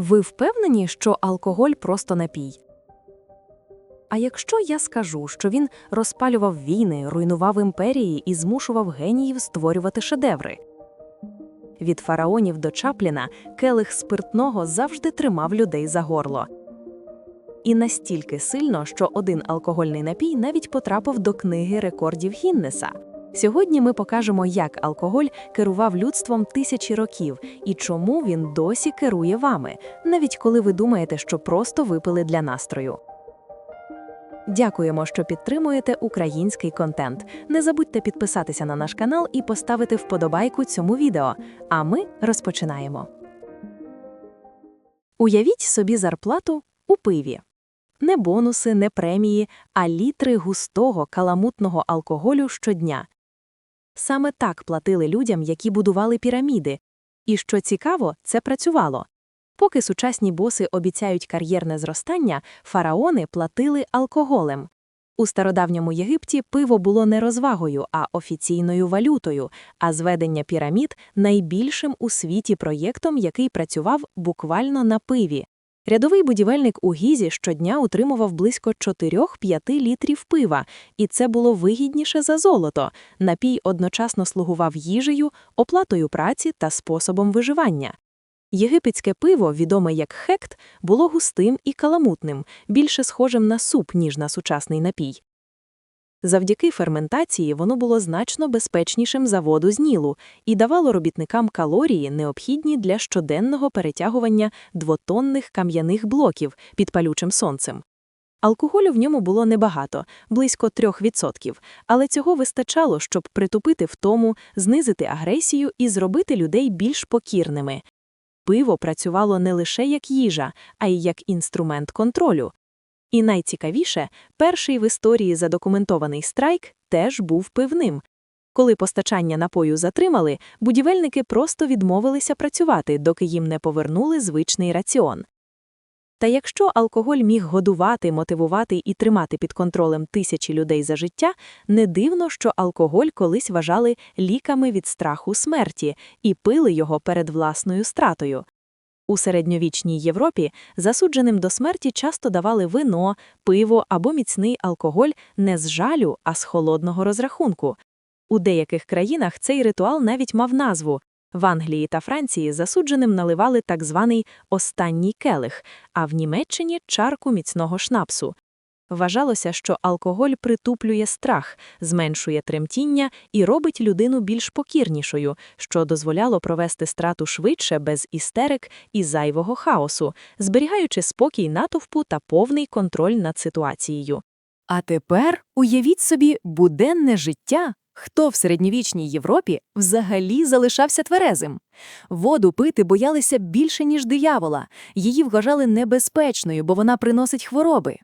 Ви впевнені, що алкоголь просто напій? А якщо я скажу, що він розпалював війни, руйнував імперії і змушував геніїв створювати шедеври? Від фараонів до Чапліна келих спиртного завжди тримав людей за горло. І настільки сильно, що один алкогольний напій навіть потрапив до книги рекордів Гіннеса. Сьогодні ми покажемо, як алкоголь керував людством тисячі років і чому він досі керує вами, навіть коли ви думаєте, що просто випили для настрою. Дякуємо, що підтримуєте український контент. Не забудьте підписатися на наш канал і поставити вподобайку цьому відео. А ми розпочинаємо. Уявіть собі зарплату у пиві. Не бонуси, не премії, а літри густого каламутного алкоголю щодня. Саме так платили людям, які будували піраміди. І що цікаво, це працювало. Поки сучасні боси обіцяють кар'єрне зростання, фараони платили алкоголем. У стародавньому Єгипті пиво було не розвагою, а офіційною валютою, а зведення пірамід найбільшим у світі проєктом, який працював буквально на пиві. Рядовий будівельник у Гізі щодня утримував близько 4-5 літрів пива, і це було вигідніше за золото. Напій одночасно слугував їжею, оплатою праці та способом виживання. Єгипетське пиво, відоме як хект, було густим і каламутним, більше схожим на суп, ніж на сучасний напій. Завдяки ферментації воно було значно безпечнішим за воду з Нілу і давало робітникам калорії, необхідні для щоденного перетягування двотонних кам'яних блоків під палючим сонцем. Алкоголю в ньому було небагато, близько 3%, але цього вистачало, щоб притупити втому, знизити агресію і зробити людей більш покірними. Пиво працювало не лише як їжа, а й як інструмент контролю. І найцікавіше, перший в історії задокументований страйк теж був пивним. Коли постачання напою затримали, будівельники просто відмовилися працювати, доки їм не повернули звичний раціон. Та якщо алкоголь міг годувати, мотивувати і тримати під контролем тисячі людей за життя, не дивно, що алкоголь колись вважали ліками від страху смерті і пили його перед власною стратою. У середньовічній Європі засудженим до смерті часто давали вино, пиво або міцний алкоголь не з жалю, а з холодного розрахунку. У деяких країнах цей ритуал навіть мав назву. В Англії та Франції засудженим наливали так званий останній келих, а в Німеччині чарку міцного шнапсу. Вважалося, що алкоголь притуплює страх, зменшує тремтіння і робить людину більш покірнішою, що дозволяло провести страту швидше без істерик і зайвого хаосу, зберігаючи спокій натовпу та повний контроль над ситуацією. А тепер уявіть собі буденне життя. Хто в середньовічній Європі взагалі залишався тверезим? Воду пити боялися більше, ніж диявола, її вважали небезпечною, бо вона приносить хвороби.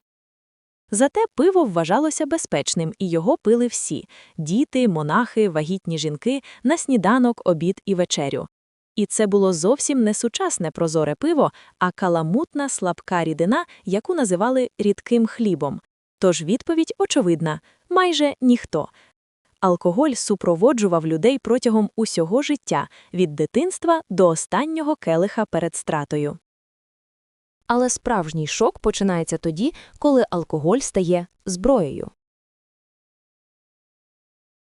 Зате пиво вважалося безпечним, і його пили всі – діти, монахи, вагітні жінки, на сніданок, обід і вечерю. І це було зовсім не сучасне прозоре пиво, а каламутна слабка рідина, яку називали рідким хлібом. Тож відповідь очевидна – майже ніхто. Алкоголь супроводжував людей протягом усього життя, від дитинства до останнього келиха перед стратою. Але справжній шок починається тоді, коли алкоголь стає зброєю.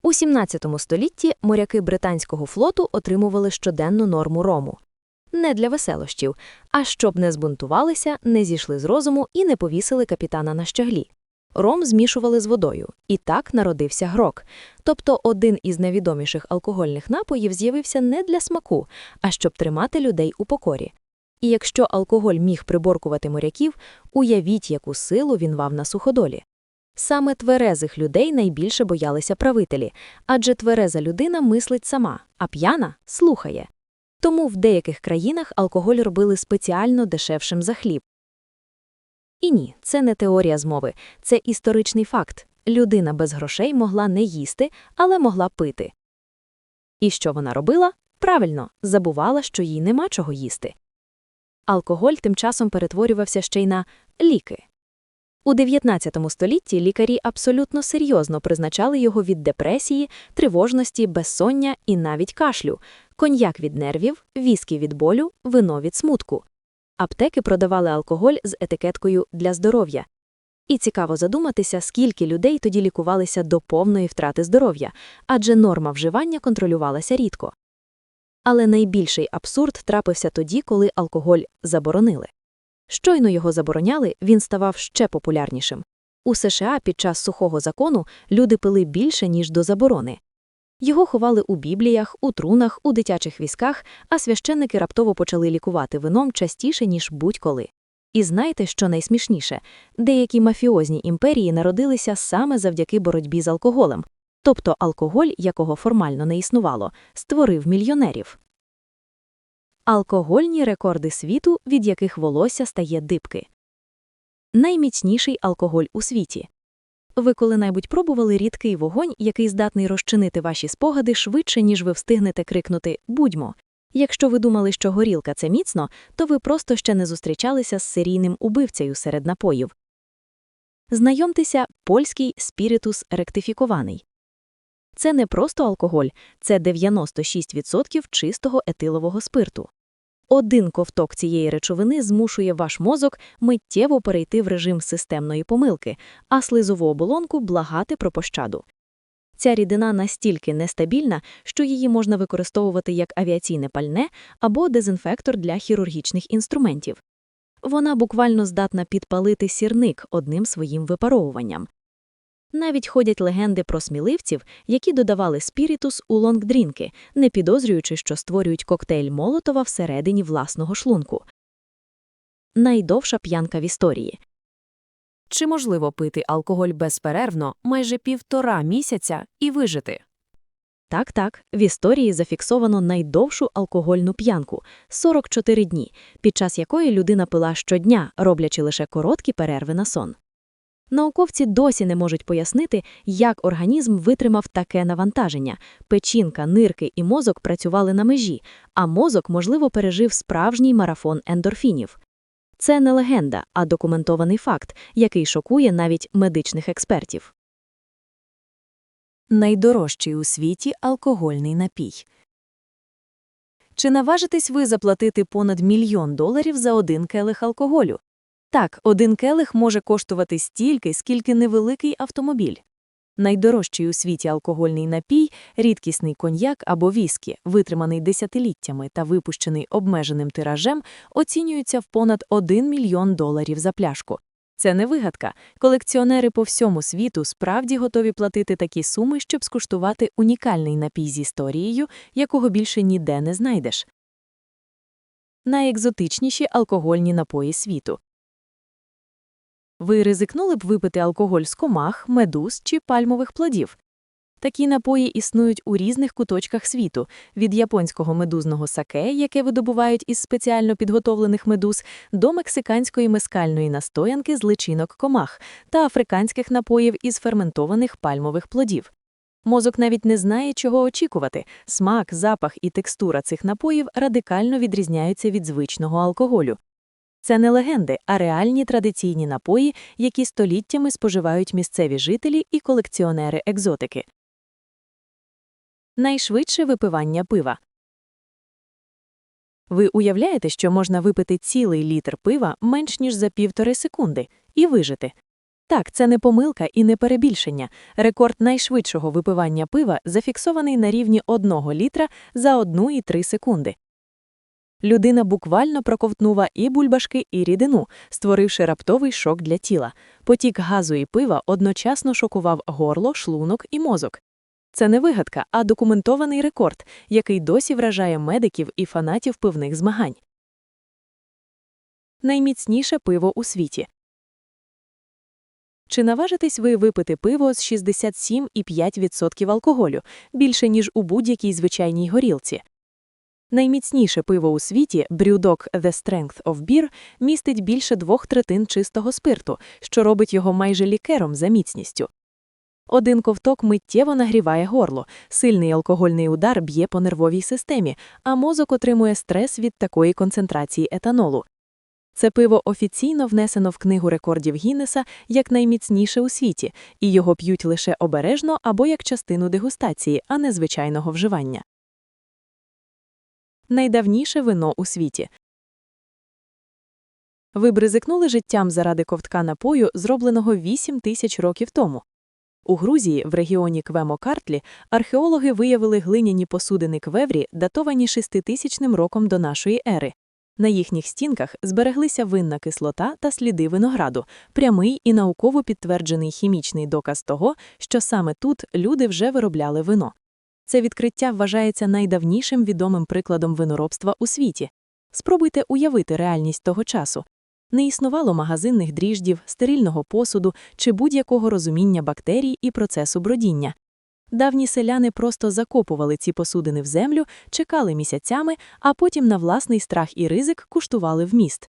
У 17 столітті моряки британського флоту отримували щоденну норму рому. Не для веселощів, а щоб не збунтувалися, не зійшли з розуму і не повісили капітана на щаглі. Ром змішували з водою, і так народився грок. Тобто один із найвідоміших алкогольних напоїв з'явився не для смаку, а щоб тримати людей у покорі. І якщо алкоголь міг приборкувати моряків, уявіть, яку силу він мав на суходолі. Саме тверезих людей найбільше боялися правителі, адже твереза людина мислить сама, а п'яна слухає. Тому в деяких країнах алкоголь робили спеціально дешевшим за хліб. І ні, це не теорія змови, це історичний факт. Людина без грошей могла не їсти, але могла пити. І що вона робила? Правильно, забувала, що їй нема чого їсти. Алкоголь тим часом перетворювався ще й на ліки. У 19 столітті лікарі абсолютно серйозно призначали його від депресії, тривожності, безсоння і навіть кашлю, коньяк від нервів, віскі від болю, вино від смутку. Аптеки продавали алкоголь з етикеткою «для здоров'я». І цікаво задуматися, скільки людей тоді лікувалися до повної втрати здоров'я, адже норма вживання контролювалася рідко. Але найбільший абсурд трапився тоді, коли алкоголь заборонили. Щойно його забороняли, він ставав ще популярнішим. У США під час сухого закону люди пили більше, ніж до заборони. Його ховали у бібліях, у трунах, у дитячих візках, а священники раптово почали лікувати вином частіше, ніж будь-коли. І знаєте, що найсмішніше? Деякі мафіозні імперії народилися саме завдяки боротьбі з алкоголем, тобто алкоголь, якого формально не існувало, створив мільйонерів. Алкогольні рекорди світу, від яких волосся стає дибки. Найміцніший алкоголь у світі. Ви коли-небудь пробували рідкий вогонь, який здатний розчинити ваші спогади швидше, ніж ви встигнете крикнути «Будьмо!». Якщо ви думали, що горілка це міцно, то ви просто ще не зустрічалися з серійним убивцею серед напоїв. Знайомтеся, польський спіритус ректифікований. Це не просто алкоголь, це 96% чистого етилового спирту. Один ковток цієї речовини змушує ваш мозок миттєво перейти в режим системної помилки, а слизову оболонку благати про пощаду. Ця рідина настільки нестабільна, що її можна використовувати як авіаційне пальне або дезінфектор для хірургічних інструментів. Вона буквально здатна підпалити сірник одним своїм випаровуванням. Навіть ходять легенди про сміливців, які додавали спірітус у лонгдрінки, не підозрюючи, що створюють коктейль Молотова всередині власного шлунку. Найдовша п'янка в історії. Чи можливо пити алкоголь безперервно майже півтора місяця і вижити? Так, так, в історії зафіксовано найдовшу алкогольну п'янку 44 дні, під час якої людина пила щодня, роблячи лише короткі перерви на сон. Науковці досі не можуть пояснити, як організм витримав таке навантаження. Печінка, нирки і мозок працювали на межі, а мозок, можливо, пережив справжній марафон ендорфінів. Це не легенда, а документований факт, який шокує навіть медичних експертів. Найдорожчий у світі алкогольний напій. Чи наважитесь ви заплатити понад мільйон доларів за один келих алкоголю? Так, один келих може коштувати стільки, скільки невеликий автомобіль. Найдорожчий у світі алкогольний напій – рідкісний коньяк або віскі, витриманий десятиліттями та випущений обмеженим тиражем, оцінюється в понад 1 мільйон доларів за пляшку. Це не вигадка. Колекціонери по всьому світу справді готові платити такі суми, щоб скуштувати унікальний напій з історією, якого більше ніде не знайдеш. Найекзотичніші алкогольні напої світу. Ви ризикнули б випити алкоголь з комах, медуз чи пальмових плодів? Такі напої існують у різних куточках світу, від японського медузного саке, яке видобувають із спеціально підготовлених медуз, до мексиканської мескальної настоянки з личинок комах та африканських напоїв із ферментованих пальмових плодів. Мозок навіть не знає, чого очікувати. Смак, запах і текстура цих напоїв радикально відрізняються від звичного алкоголю. Це не легенди, а реальні традиційні напої, які століттями споживають місцеві жителі і колекціонери екзотики. Найшвидше випивання пива. Ви уявляєте, що можна випити цілий літр пива менш ніж за півтори секунди і вижити. Так, це не помилка і не перебільшення. Рекорд найшвидшого випивання пива зафіксований на рівні 1 літра за 1,3 секунди. Людина буквально проковтнула і бульбашки, і рідину, створивши раптовий шок для тіла. Потік газу і пива одночасно шокував горло, шлунок і мозок. Це не вигадка, а документований рекорд, який досі вражає медиків і фанатів пивних змагань. Найміцніше пиво у світі. Чи наважитесь ви випити пиво з 67,5% алкоголю, більше, ніж у будь-якій звичайній горілці? Найміцніше пиво у світі, брюдок The Strength of Beer, містить більше двох третин чистого спирту, що робить його майже лікером за міцністю. Один ковток миттєво нагріває горло, сильний алкогольний удар б'є по нервовій системі, а мозок отримує стрес від такої концентрації етанолу. Це пиво офіційно внесено в книгу рекордів Гіннеса як найміцніше у світі, і його п'ють лише обережно або як частину дегустації, а не звичайного вживання. Найдавніше вино у світі. Ви б ризикнули життям заради ковтка напою, зробленого 8 тисяч років тому. У Грузії, в регіоні Квемо-Картлі, археологи виявили глиняні посудини квеврі, датовані 6000 роком до нашої ери. На їхніх стінках збереглися винна кислота та сліди винограду, прямий і науково підтверджений хімічний доказ того, що саме тут люди вже виробляли вино. Це відкриття вважається найдавнішим відомим прикладом виноробства у світі. Спробуйте уявити реальність того часу. Не існувало магазинних дріждів, стерильного посуду чи будь-якого розуміння бактерій і процесу бродіння. Давні селяни просто закопували ці посудини в землю, чекали місяцями, а потім на власний страх і ризик куштували вміст.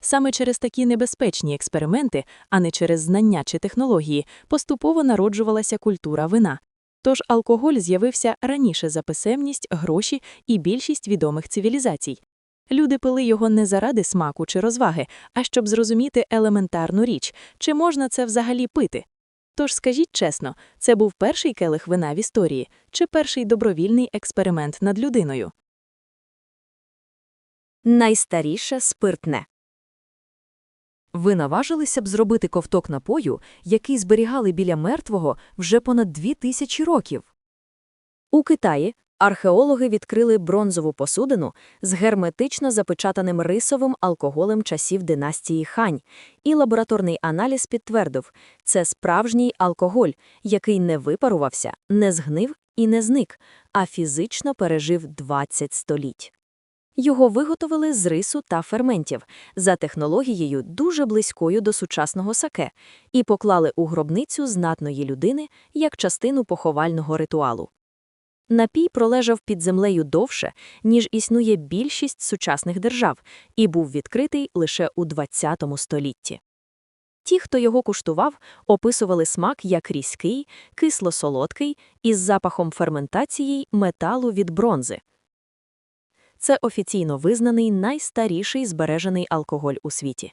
Саме через такі небезпечні експерименти, а не через знання чи технології, поступово народжувалася культура вина. Тож алкоголь з'явився раніше за писемність, гроші і більшість відомих цивілізацій. Люди пили його не заради смаку чи розваги, а щоб зрозуміти елементарну річ, чи можна це взагалі пити. Тож скажіть чесно, це був перший келих вина в історії чи перший добровільний експеримент над людиною? Найстаріше спиртне. Ви наважилися б зробити ковток напою, який зберігали біля мертвого вже понад дві тисячі років. У Китаї археологи відкрили бронзову посудину з герметично запечатаним рисовим алкоголем часів династії Хань, і лабораторний аналіз підтвердив – це справжній алкоголь, який не випарувався, не згнив і не зник, а фізично пережив 20 століть. Його виготовили з рису та ферментів за технологією дуже близькою до сучасного саке і поклали у гробницю знатної людини як частину поховального ритуалу. Напій пролежав під землею довше, ніж існує більшість сучасних держав, і був відкритий лише у ХХ столітті. Ті, хто його куштував, описували смак як різкий, кисло-солодкий, із запахом ферментації металу від бронзи. Це офіційно визнаний найстаріший збережений алкоголь у світі.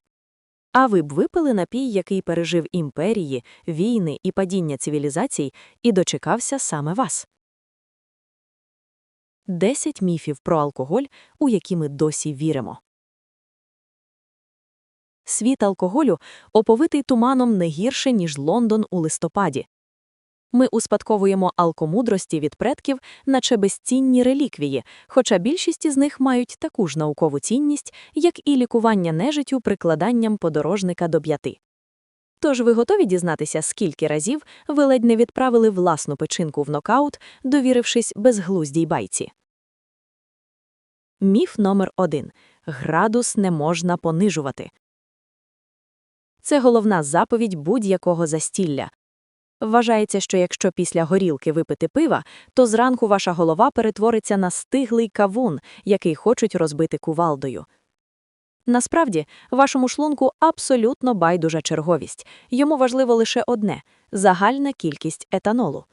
А ви б випили напій, який пережив імперії, війни і падіння цивілізацій, і дочекався саме вас. 10 міфів про алкоголь, у які ми досі віримо. Світ алкоголю оповитий туманом не гірше, ніж Лондон у листопаді. Ми успадковуємо алкомудрості від предків, наче безцінні реліквії, хоча більшість із них мають таку ж наукову цінність, як і лікування нежиттю прикладанням подорожника до п'яти. Тож ви готові дізнатися, скільки разів ви ледь не відправили власну печінку в нокаут, довірившись безглуздій байці. Міф номер один. Градус не можна понижувати. Це головна заповідь будь-якого застілля. Вважається, що якщо після горілки випити пива, то зранку ваша голова перетвориться на стиглий кавун, який хочуть розбити кувалдою. Насправді, вашому шлунку абсолютно байдужа черговість. Йому важливо лише одне – загальна кількість етанолу.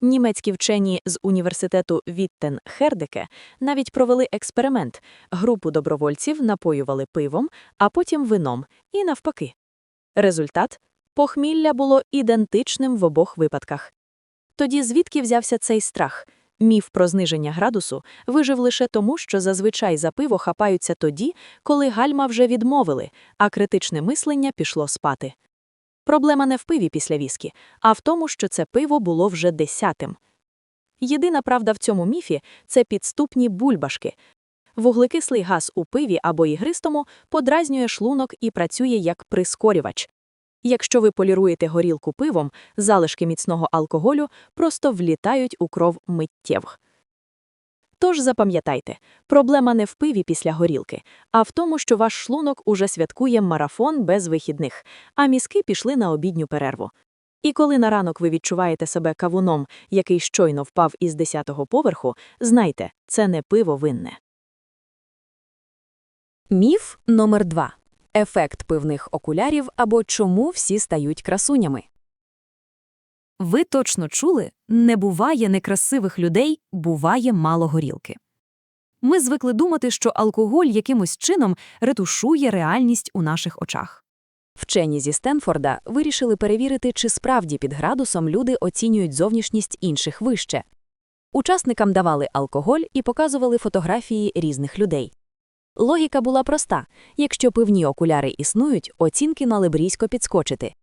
Німецькі вчені з університету Віттен Хердеке навіть провели експеримент. Групу добровольців напоювали пивом, а потім вином, і навпаки. Результат – похмілля було ідентичним в обох випадках. Тоді звідки взявся цей страх? Міф про зниження градусу вижив лише тому, що зазвичай за пиво хапаються тоді, коли гальма вже відмовили, а критичне мислення пішло спати. Проблема не в пиві після віскі, а в тому, що це пиво було вже десятим. Єдина правда в цьому міфі – це підступні бульбашки. Вуглекислий газ у пиві або ігристому подразнює шлунок і працює як прискорювач. Якщо ви поліруєте горілку пивом, залишки міцного алкоголю просто влітають у кров миттєво. Тож запам'ятайте, проблема не в пиві після горілки, а в тому, що ваш шлунок уже святкує марафон без вихідних, а мізки пішли на обідню перерву. І коли на ранок ви відчуваєте себе кавуном, який щойно впав із 10-го поверху, знайте, це не пиво винне. Міф номер 2. Ефект пивних окулярів або чому всі стають красунями. Ви точно чули, не буває некрасивих людей, буває мало горілки. Ми звикли думати, що алкоголь якимось чином ретушує реальність у наших очах. Вчені зі Стенфорда вирішили перевірити, чи справді під градусом люди оцінюють зовнішність інших вище. Учасникам давали алкоголь і показували фотографії різних людей. Логіка була проста якщо пивні окуляри існують, оцінки мали б різко підскочити.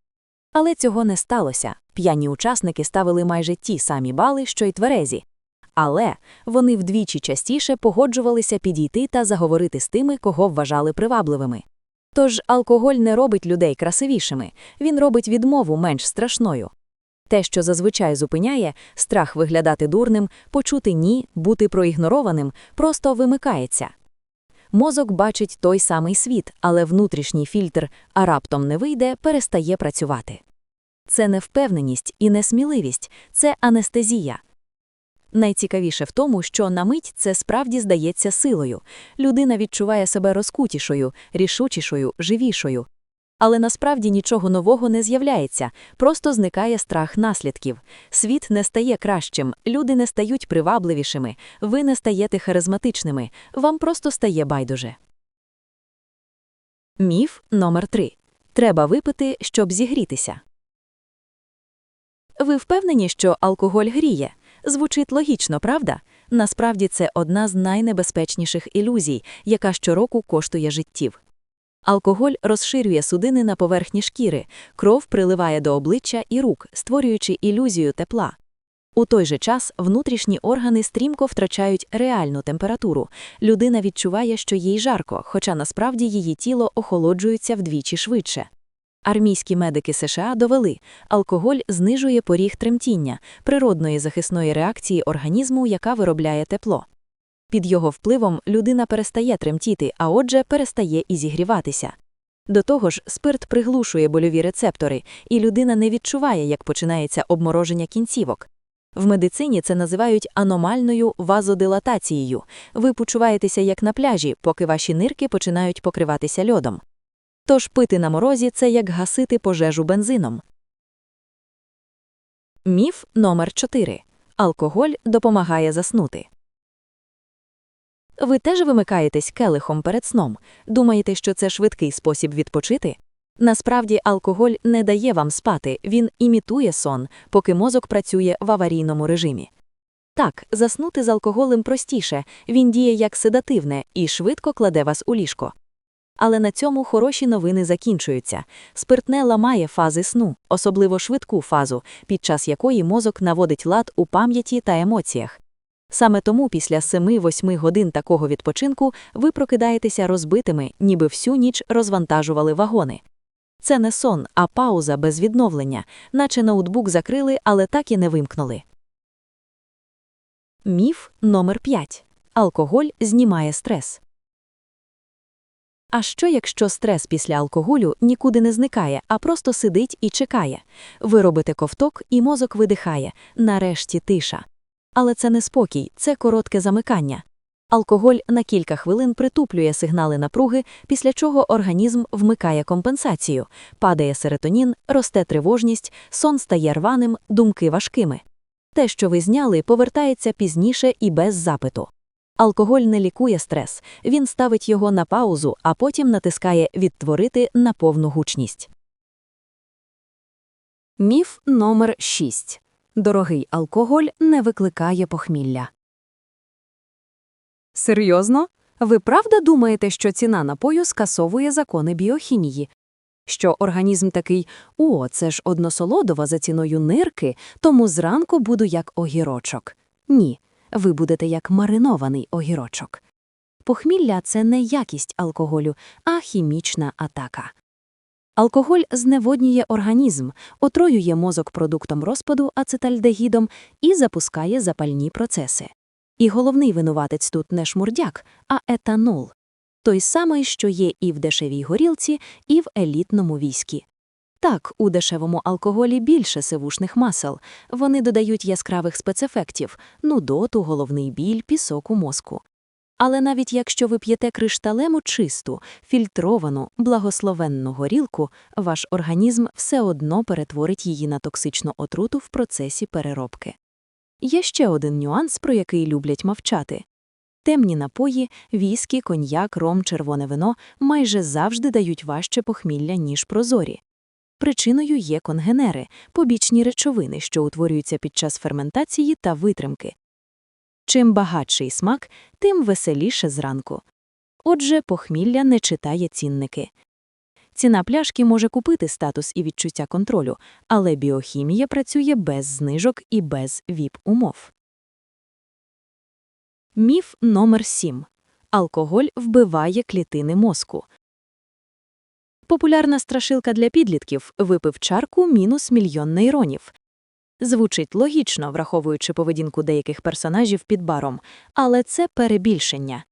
Але цього не сталося. П'яні учасники ставили майже ті самі бали, що й тверезі. Але вони вдвічі частіше погоджувалися підійти та заговорити з тими, кого вважали привабливими. Тож алкоголь не робить людей красивішими, він робить відмову менш страшною. Те, що зазвичай зупиняє, страх виглядати дурним, почути ні, бути проігнорованим, просто вимикається. Мозок бачить той самий світ, але внутрішній фільтр, а раптом не вийде, перестає працювати. Це не впевненість і не сміливість, це анестезія. Найцікавіше в тому, що на мить це справді здається силою. Людина відчуває себе розкутішою, рішучішою, живішою. Але насправді нічого нового не з'являється, просто зникає страх наслідків. Світ не стає кращим, люди не стають привабливішими, ви не стаєте харизматичними, вам просто стає байдуже. Міф номер 3 Треба випити, щоб зігрітися. Ви впевнені, що алкоголь гріє? Звучить логічно, правда? Насправді це одна з найнебезпечніших ілюзій, яка щороку коштує життів. Алкоголь розширює судини на поверхні шкіри, кров приливає до обличчя і рук, створюючи ілюзію тепла. У той же час внутрішні органи стрімко втрачають реальну температуру. Людина відчуває, що їй жарко, хоча насправді її тіло охолоджується вдвічі швидше. Армійські медики США довели, алкоголь знижує поріг тремтіння, природної захисної реакції організму, яка виробляє тепло. Під його впливом людина перестає тремтіти, а отже, перестає і зігріватися. До того ж, спирт приглушує больові рецептори, і людина не відчуває, як починається обмороження кінцівок. В медицині це називають аномальною вазодилатацією. Ви почуваєтеся як на пляжі, поки ваші нирки починають покриватися льодом. Тож пити на морозі це як гасити пожежу бензином. Міф номер 4. Алкоголь допомагає заснути. Ви теж вимикаєтесь келихом перед сном, думаєте, що це швидкий спосіб відпочити? Насправді алкоголь не дає вам спати, він імітує сон, поки мозок працює в аварійному режимі. Так, заснути з алкоголем простіше, він діє як седативне і швидко кладе вас у ліжко. Але на цьому хороші новини закінчуються. Спиртне ламає фази сну, особливо швидку фазу, під час якої мозок наводить лад у пам'яті та емоціях. Саме тому після 7-8 годин такого відпочинку ви прокидаєтеся розбитими, ніби всю ніч розвантажували вагони. Це не сон, а пауза без відновлення, наче ноутбук закрили, але так і не вимкнули. Міф номер 5. Алкоголь знімає стрес. А що, якщо стрес після алкоголю нікуди не зникає, а просто сидить і чекає? Ви робите ковток, і мозок видихає. Нарешті тиша. Але це не спокій, це коротке замикання. Алкоголь на кілька хвилин притуплює сигнали напруги, після чого організм вмикає компенсацію, падає серотонін, росте тривожність, сон стає рваним, думки важкими. Те, що ви зняли, повертається пізніше і без запиту. Алкоголь не лікує стрес, він ставить його на паузу, а потім натискає відтворити на повну гучність. Міф номер 6. Дорогий алкоголь не викликає похмілля. Серйозно? Ви правда думаєте, що ціна напою скасовує закони біохімії? Що організм такий «О, це ж односолодова за ціною нирки, тому зранку буду як огірочок. Ні, ви будете як маринований огірочок. Похмілля – це не якість алкоголю, а хімічна атака. Алкоголь зневоднює організм, отруює мозок продуктом розпаду ацетальдегідом і запускає запальні процеси. І головний винуватець тут не шмурдяк, а етанол. Той самий, що є і в дешевій горілці, і в елітному віскі. Так, у дешевому алкоголі більше сивушних масел. Вони додають яскравих спецефектів – нудоту, головний біль, пісок у мозку. Але навіть якщо ви п'єте кришталему чисту, фільтровану, благословенну горілку, ваш організм все одно перетворить її на токсичну отруту в процесі переробки. Є ще один нюанс, про який люблять мовчати. Темні напої, віскі, коньяк, ром, червоне вино майже завжди дають важче похмілля, ніж прозорі. Причиною є конгенери, побічні речовини, що утворюються під час ферментації та витримки. Чим багатший смак, тим веселіше зранку. Отже, похмілля не читає цінники. Ціна пляшки може купити статус і відчуття контролю, але біохімія працює без знижок і без ВІП-умов. Міф номер 7. Алкоголь вбиває клітини мозку. Популярна страшилка для підлітків випив чарку мінус мільйон нейронів. Звучить логічно, враховуючи поведінку деяких персонажів під баром, але це перебільшення.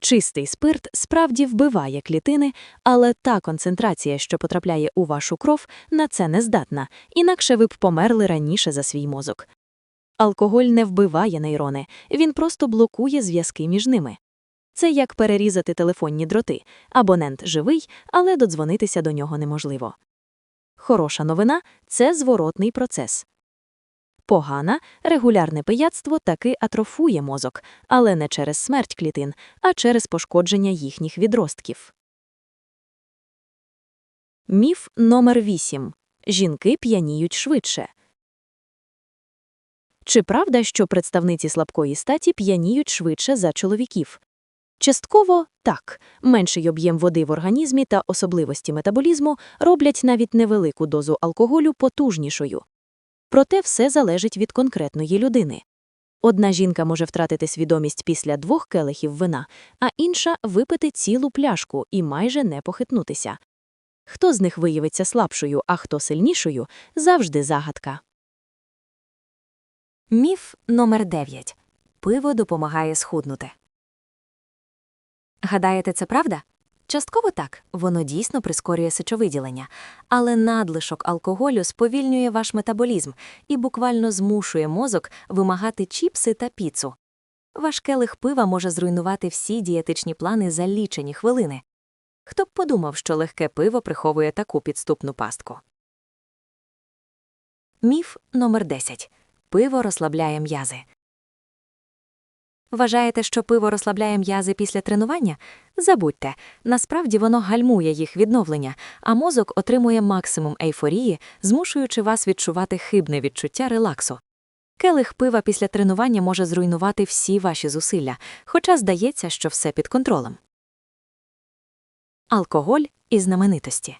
Чистий спирт справді вбиває клітини, але та концентрація, що потрапляє у вашу кров, на це не здатна, інакше ви б померли раніше за свій мозок. Алкоголь не вбиває нейрони, він просто блокує зв'язки між ними. Це як перерізати телефонні дроти. Абонент живий, але додзвонитися до нього неможливо. Хороша новина це зворотний процес. Погана регулярне пияцтво таки атрофує мозок, але не через смерть клітин, а через пошкодження їхніх відростків. Міф номер 8. Жінки п'яніють швидше. Чи правда, що представниці слабкої статі п'яніють швидше за чоловіків? Частково так. Менший об'єм води в організмі та особливості метаболізму роблять навіть невелику дозу алкоголю потужнішою. Проте все залежить від конкретної людини. Одна жінка може втратити свідомість після двох келихів вина, а інша випити цілу пляшку і майже не похитнутися. Хто з них виявиться слабшою, а хто сильнішою – завжди загадка. Міф номер 9. Пиво допомагає схуднути. Гадаєте, це правда? Частково так, воно дійсно прискорює сечовиділення, але надлишок алкоголю сповільнює ваш метаболізм і буквально змушує мозок вимагати чіпси та піцу. Ваш келих пива може зруйнувати всі дієтичні плани за лічені хвилини. Хто б подумав, що легке пиво приховує таку підступну пастку? Міф номер 10. Пиво розслабляє м'язи. Вважаєте, що пиво розслабляє м'язи після тренування? Забудьте, насправді воно гальмує їх відновлення, а мозок отримує максимум ейфорії, змушуючи вас відчувати хибне відчуття релаксу. Келих пива після тренування може зруйнувати всі ваші зусилля, хоча здається, що все під контролем. Алкоголь і знаменитості.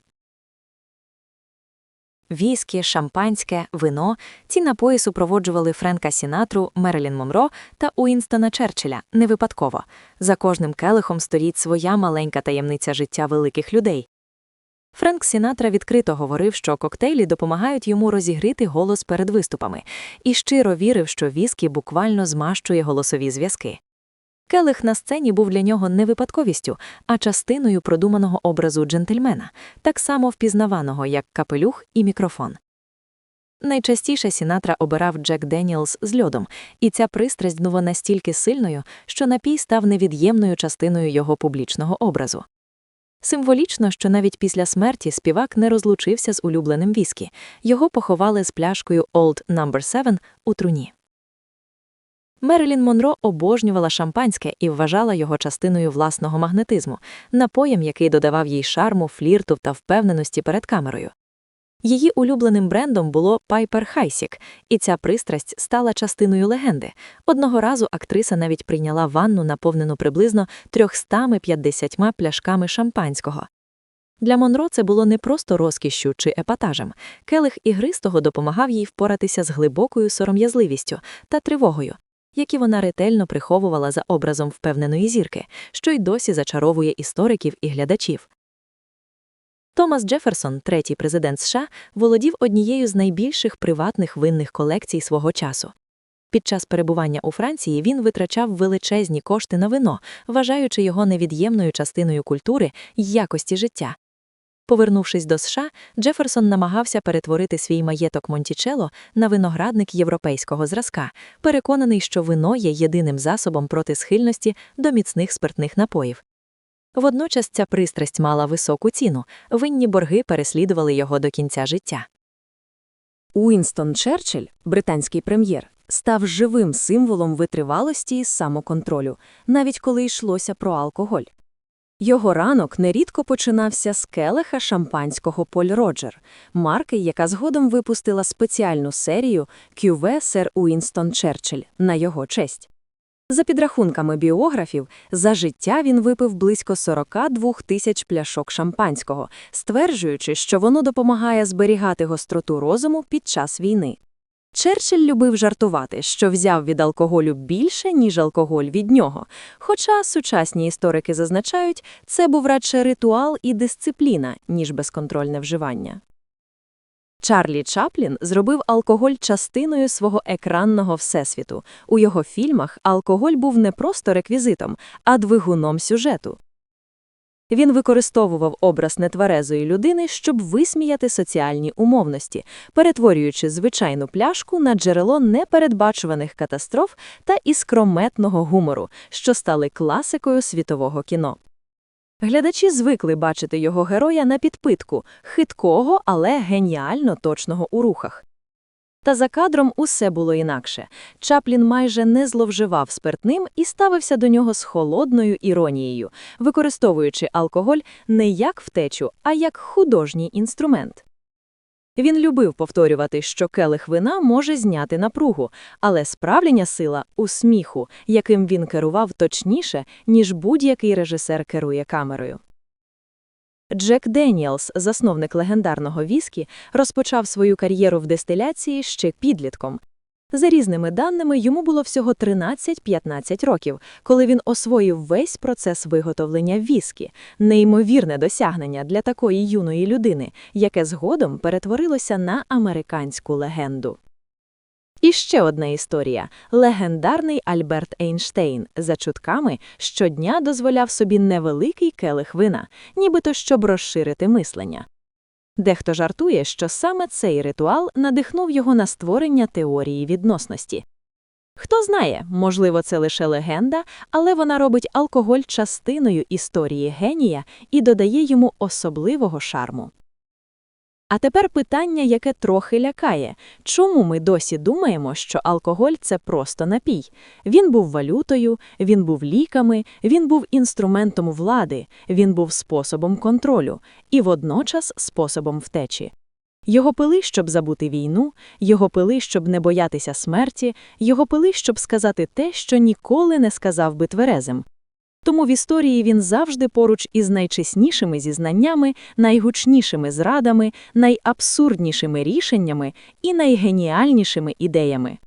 Віскі, шампанське, вино – ці напої супроводжували Френка Сінатру, Мерилін Монро та Уінстона Черчилля не випадково. За кожним келихом стоїть своя маленька таємниця життя великих людей. Френк Сінатра відкрито говорив, що коктейлі допомагають йому розігріти голос перед виступами, і щиро вірив, що віскі буквально змащує голосові зв'язки. Келих на сцені був для нього не випадковістю, а частиною продуманого образу джентльмена, так само впізнаваного, як капелюх і мікрофон. Найчастіше Сінатра обирав Джек Деніелс з льодом, і ця пристрасть була настільки сильною, що напій став невід'ємною частиною його публічного образу. Символічно, що навіть після смерті співак не розлучився з улюбленим віскі, його поховали з пляшкою Old No. 7 у труні. Мерилін Монро обожнювала шампанське і вважала його частиною власного магнетизму, напоєм, який додавав їй шарму, флірту та впевненості перед камерою. Її улюбленим брендом було Piper Хайсік, і ця пристрасть стала частиною легенди. Одного разу актриса навіть прийняла ванну, наповнену приблизно 350 пляшками шампанського. Для Монро це було не просто розкішшю чи епатажем. Келих ігристого допомагав їй впоратися з глибокою сором'язливістю та тривогою, які вона ретельно приховувала за образом впевненої зірки, що й досі зачаровує істориків і глядачів. Томас Джеферсон, третій президент США, володів однією з найбільших приватних винних колекцій свого часу. Під час перебування у Франції він витрачав величезні кошти на вино, вважаючи його невід'ємною частиною культури й якості життя. Повернувшись до США, Джеферсон намагався перетворити свій маєток Монтічело на виноградник європейського зразка, переконаний, що вино є єдиним засобом проти схильності до міцних спиртних напоїв. Водночас ця пристрасть мала високу ціну, винні борги переслідували його до кінця життя. Уінстон Черчилль, британський прем'єр, став живим символом витривалості і самоконтролю, навіть коли йшлося про алкоголь. Його ранок нерідко починався з келиха шампанського Поль Роджер, марки, яка згодом випустила спеціальну серію «Кюве сер Уінстон Черчилль» на його честь. За підрахунками біографів, за життя він випив близько 42 тисяч пляшок шампанського, стверджуючи, що воно допомагає зберігати гостроту розуму під час війни. Черчилль любив жартувати, що взяв від алкоголю більше, ніж алкоголь від нього, хоча сучасні історики зазначають, це був радше ритуал і дисципліна, ніж безконтрольне вживання. Чарлі Чаплін зробив алкоголь частиною свого екранного всесвіту. У його фільмах алкоголь був не просто реквізитом, а двигуном сюжету. Він використовував образ нетверезої людини, щоб висміяти соціальні умовності, перетворюючи звичайну пляшку на джерело непередбачуваних катастроф та іскрометного гумору, що стали класикою світового кіно. Глядачі звикли бачити його героя на підпитку, хиткого, але геніально точного у рухах. Та за кадром усе було інакше. Чаплін майже не зловживав спиртним і ставився до нього з холодною іронією, використовуючи алкоголь не як втечу, а як художній інструмент. Він любив повторювати, що келих вина може зняти напругу, але справлення сила у сміху, яким він керував точніше, ніж будь-який режисер керує камерою. Джек Деніелс, засновник легендарного віскі, розпочав свою кар'єру в дистиляції ще підлітком. За різними даними, йому було всього 13-15 років, коли він освоїв весь процес виготовлення віскі, неймовірне досягнення для такої юної людини, яке згодом перетворилося на американську легенду. І ще одна історія. Легендарний Альберт Ейнштейн, за чутками, щодня дозволяв собі невеликий келих вина, нібито щоб розширити мислення. Дехто жартує, що саме цей ритуал надихнув його на створення теорії відносності. Хто знає, можливо, це лише легенда, але вона робить алкоголь частиною історії генія і додає йому особливого шарму. А тепер питання, яке трохи лякає. Чому ми досі думаємо, що алкоголь – це просто напій? Він був валютою, він був ліками, він був інструментом влади, він був способом контролю і водночас способом втечі. Його пили, щоб забути війну, його пили, щоб не боятися смерті, його пили, щоб сказати те, що ніколи не сказав би тверезим. Тому в історії він завжди поруч із найчеснішими зізнаннями, найгучнішими зрадами, найабсурднішими рішеннями і найгеніальнішими ідеями.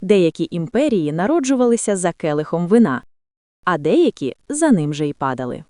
Деякі імперії народжувалися за келихом вина, а деякі за ним же й падали.